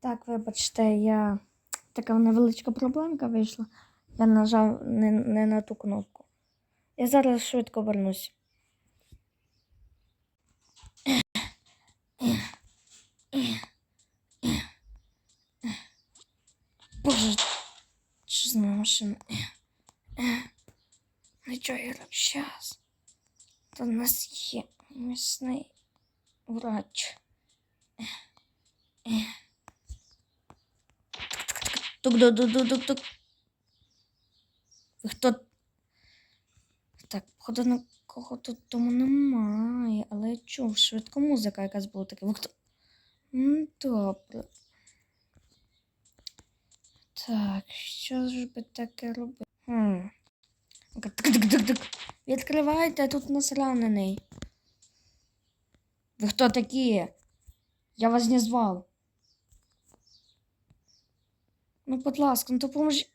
Так, вибачте, я така невеличка проблемка вийшла. Я нажав не, не на ту кнопку. Я зараз швидко вернусь. Боже, що з моєю машиною? Нічого, я зараз. То в нас є місний врач. Тук-тук-тук-тук-тук. Ви хто? Так, походу на кого тут тому немає, але я чув, швидко музика якась була така. Хто? Ну, добре. Так, що ж би таке робити? Хм. Тик-тик-тик-тик. Відкривайте, тут нас ранений. Ви хто такі? Я вас не звав. Ну, будь ласка, ну допоможи.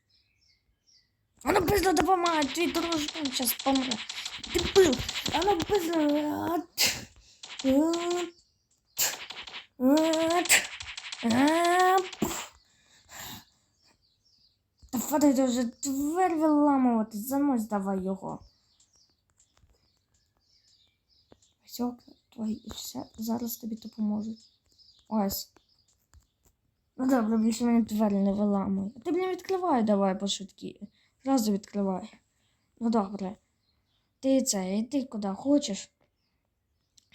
А ну быстро допомагай, твій дружбан зараз помре. Ти пил. А ну быстро. Та фадай ти вже двері виламувати, занось давай його. Все, твої, все, зараз тобі допоможуть. Ось. Ну добре, більше мені двері не виламуй. А ти, блін, відкривай давай по швидкі. Зразу відкривай. Ну добре. Ти це, йди куди хочеш.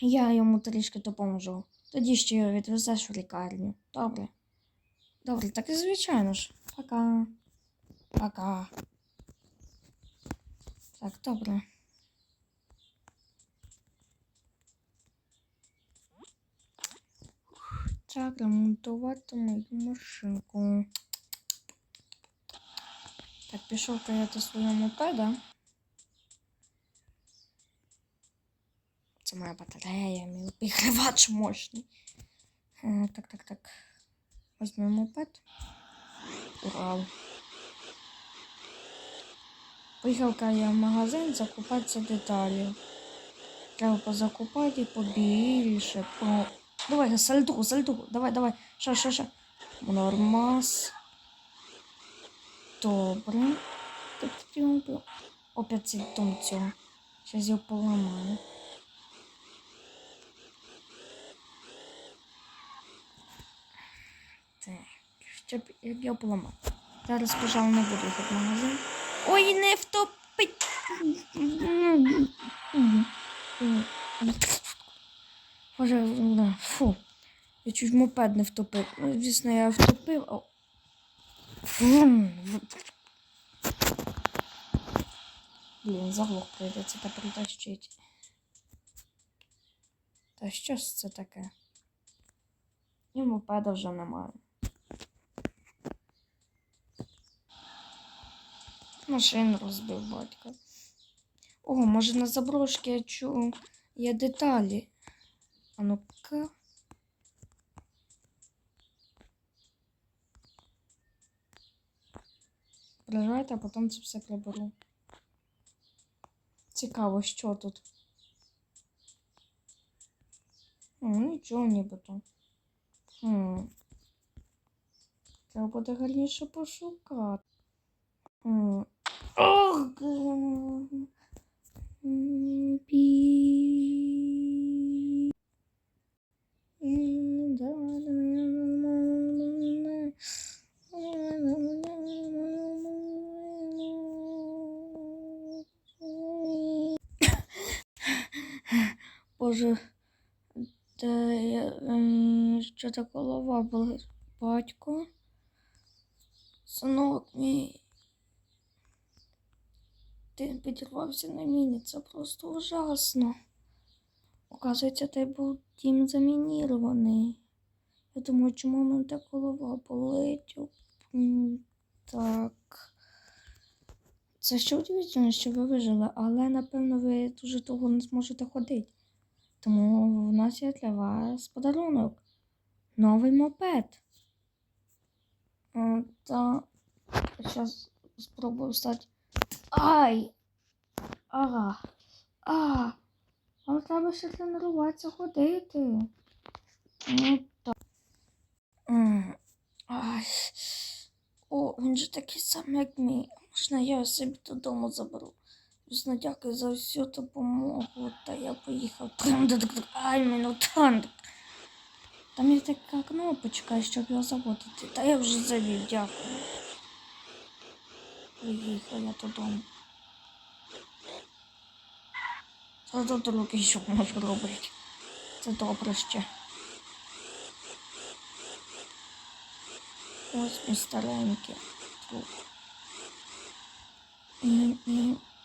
Я йому трішки допоможу. Тоді ще його відвезеш в лікарню. Добре. Добре, так і звичайно ж. Пока. Пока. Так, добре. Так, ремонтувати мою машинку. Так, пішов каяти свого мопеда. Це моя батарея, мій обігрівач мощний. Е, так, так, так. Возьмемо мопед. Урал. Поїхав я в магазин закупатися деталі. Треба позакупати побільше. По... Давай, сальтуху, сальтуху. Давай, давай. Ша, ша, ша. Нормас. Добре. Тип-тип-тип. Опять цей дом цього. Зараз його поламаю. Так, щоб як його поламав. Зараз, пожалуй, не буду в магазин. Ой, не втопить. Боже, да, фу. Я чуть мопед не втопив. Ну, звісно, я втопив. а- Фу. Блін, заглох прийдеться тепер тащити. Та що ж це таке? І мопеда вже немає. Машину розбив батько. О, може на заброшки я чую є деталі. А ну-ка. Приїжджайте, а потім це все приберу. Цікаво, що тут. О, нічого нібито. Хм. Треба буде гарніше пошукати. Хм. Ох! м, Пі. М, да, да, Боже, де е, що та голова була батько? Синок мій. Ти підірвався на міні, це просто ужасно. Оказується, ти був дім замінірований. Я думаю, чому мене так голова болить? Так. Це ще удивительно, що ви вижили, але напевно ви дуже довго не зможете ходити. Тому в нас є для вас подарунок. Новий мопед. Та зараз спробую встати. Ай! А! А! Але треба ще тренуватися ходити. Ну так. Ай. О, він же такий самий, як мій. Можна я собі додому заберу. Звісно, дякую за всю допомогу. Та я поїхав. Ай, мінутан. Там є така кнопочка, щоб його заводити. Та я вже завів, дякую. Поїхав я додому. Та тут руки що можу робити. Це добре ще. Ось мій старенький труп.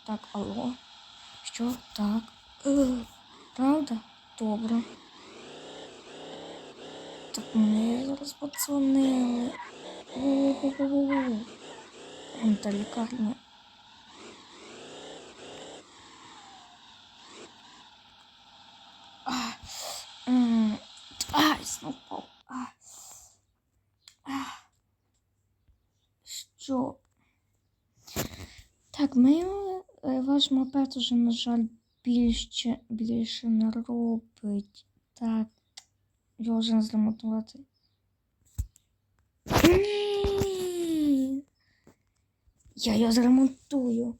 Так, алло. Що? Так. Е, правда? Добре. Так мені зараз подзвонили. Та лікарня. А, м, Ай, знов впав. А. А. Що? Так, ми е, мопед уже, на жаль, більше, більше не робить. Так, його вже не зремонтувати. Я його зремонтую.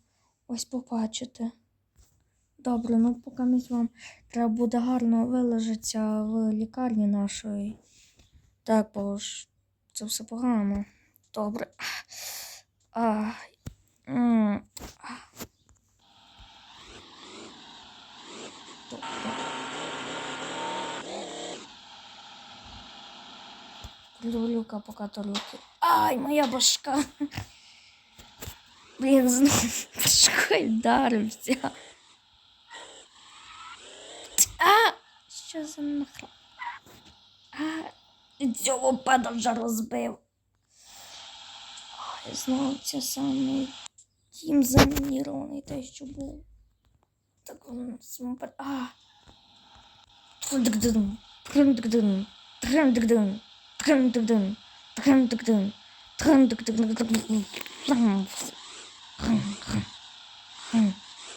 Ось побачите. Добре, ну поки вам треба буде гарно вилежатися в лікарні нашої. Так, бо ж це все погано. Добре. Ай. М. А. Поки то руки. Ай, моя башка. Блін, знов башкою вдарився. А! Що за нахрен? А! Цього пада вже розбив. Ой, знову це самий тім замінірований те, що був. Так він самопад. А! Трендикдин, трендикдин, трендикдин, трендикдин, трендикдин, трендикдин,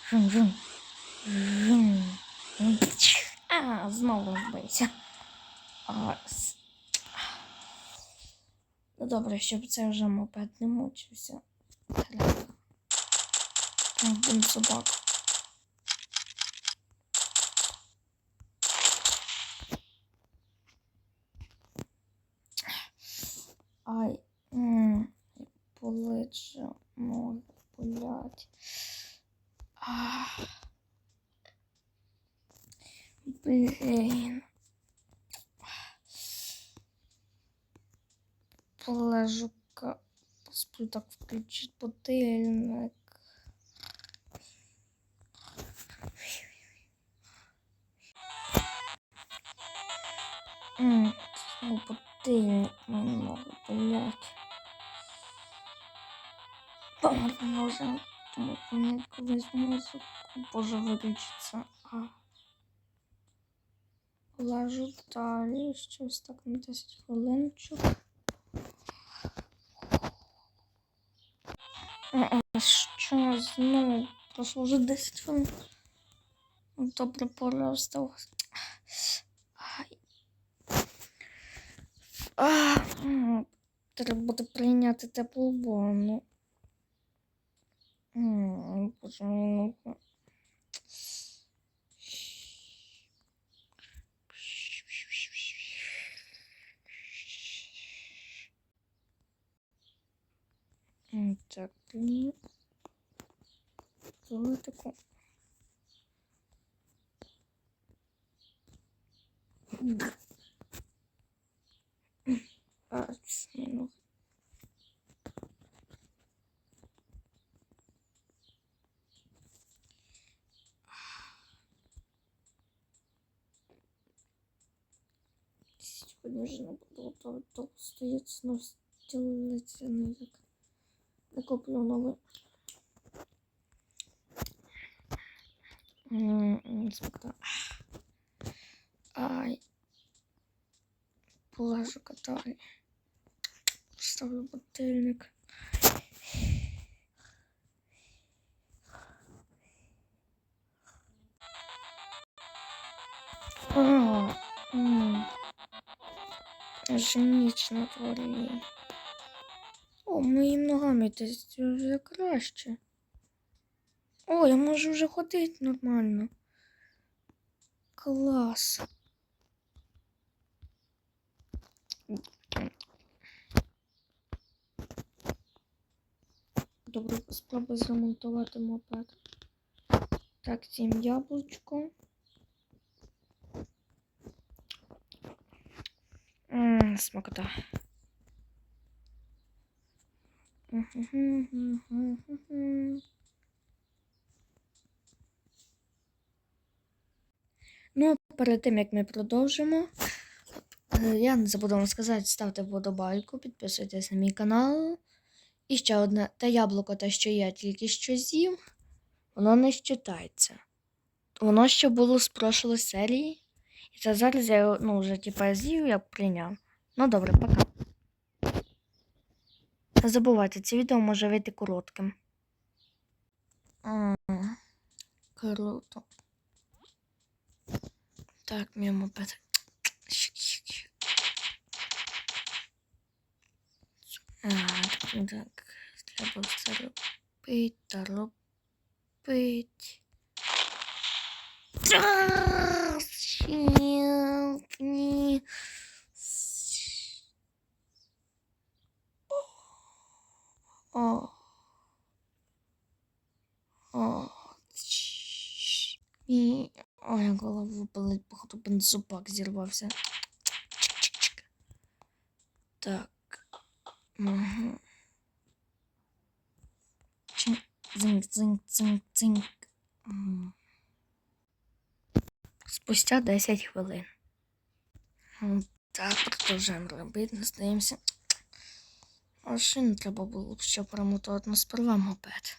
трендикдин. А, знову с- Ну добре, щоб це вже мопед не мучився. Треба. Там Ай, м, болить же, ноги болять. Блін. Полежу-ка. Посплю так включить будильник. М, Ноги болять. Померла вже, тому що мені колись музику боже виключиться. А. Лежу далі, щось так на 10 хвилинчик. А, а що знову? Пройшло вже 10 хвилин. Ну, Добре, пора встав. Ай. А, треба прийняти теплу ванну. М, Боже мій, ну. М, Так, ні. Зробили таку. А, це ну. Сьогодні вже не буду то, то стоїть знов стілиться ніяк. Не куплю новий. М, Інспектор. Ай. Положу каталі. Ставлю будильник. А, м. Ніч на дворі. О, моїм ногами це вже краще. О, я можу вже ходити нормально. Клас. Добре, спробую зремонтувати мопед. Так, цим яблучко. Ммм, смакота. Ну, а перед тим як ми продовжимо, е, я не забуду вам сказати, ставте вподобайку, підписуйтесь на мій канал. І ще одне те яблуко, те, що я тільки що з'їв, воно не щитається. Воно ще було з прошлої серії. І це зараз я ну, вже типа з'їв, я прийняв. Ну добре, пока. Не забувайте, це відео може вийти коротким. Круто. Так, мій мопед. Так, так, треба все робити та робити. Ні. О. О. І... Ой, голова болить, походу бензопак зірвався. Так. Угу. Чик. Цинк, цинк, цинк. Спустя 10 хвилин. Так, продовжуємо робити, не здаємося. Машину треба було б ще промотувати, але сперва мопед.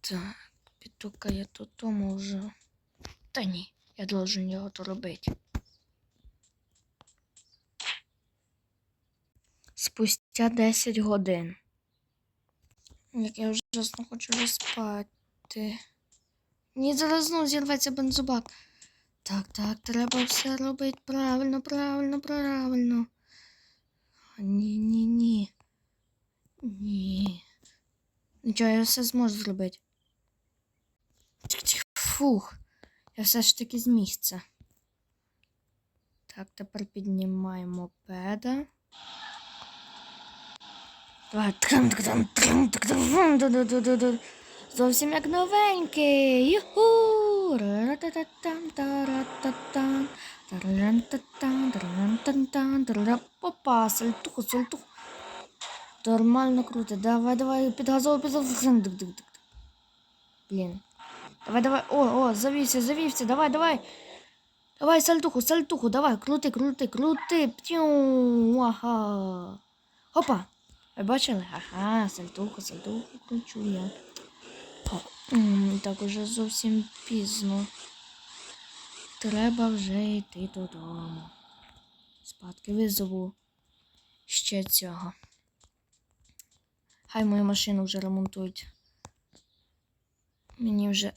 Так, підука я додому вже. Та ні, я должен його то робити. Спустя 10 годин. Як я вже чесно хочу вже спати. Ні, зараз знову зірветься бензобак. Так, так, треба все робити правильно, правильно, правильно. Ні, ні, ні. Ні. Нічого, я все зможу зробити. Фух. Я все ж таки з місця. Так, тепер піднімаємо педа. Зовсім як новенький. Юху! Ра-ра-та-та-там, та-ра-та-там. Тараран-та-там, тараран-тан-тан, тарара. Опа, сальтуху, сальтуху. Нормально круто. Давай, давай, підгазовуй, підгазовуй. Дик-дик-дик. Блін. Давай, давай. О, о, завівся, завівся. Давай, давай. Давай, сальтуху, сальтуху, давай, крути, крути, крути. П'ю. Ага. Опа. Ви бачили? Ага, сальтуху, сальтуху кручу я. Так уже зовсім пізно. Треба вже йти додому. Спадки визову ще цього. Хай мою машину вже ремонтують. Мені вже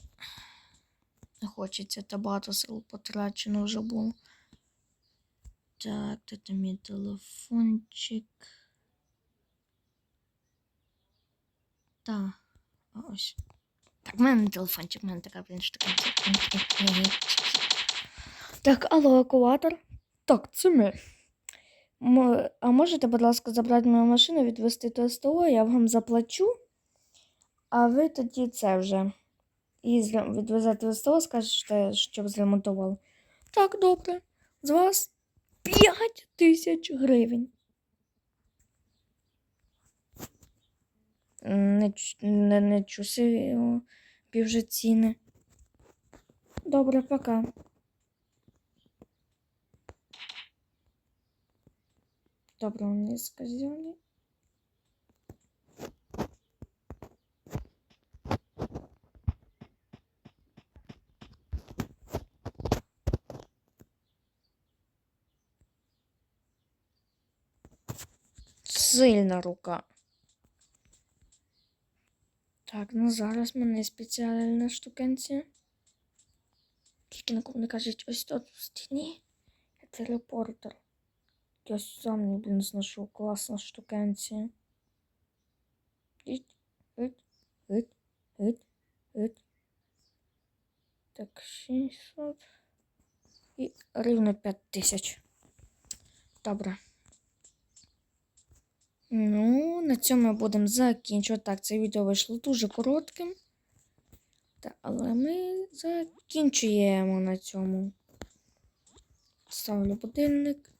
не хочеться та багато сил потрачено вже було. Так, там мій телефончик. Та, ось. Так, в мене телефончик, в мене така, блін. Так, алло, евакуатор. Так, це ми. А можете, будь ласка, забрати мою машину, відвезти до СТО, я вам заплачу, а ви тоді це вже. І зре- відвезете в СТО, скажете, щоб зремонтували. Так, добре. З вас 5 тисяч гривень. Не, не, не чуси вже ціни. Добре, пока. Доброго мне сказали. Сильна рука. Так, ну зараз мене спеціальна штукенція. Тільки нікому не кажуть, ось тут в стіні є телепортер. Я сам, блін, знайшов класна штукенція. Іть, іть, іть, іть, іть. Так, 600. І рівно 5 тисяч. Добре. Ну, на цьому ми будемо закінчувати. Так, це відео вийшло дуже коротким. Та, але ми закінчуємо на цьому. Ставлю будильник.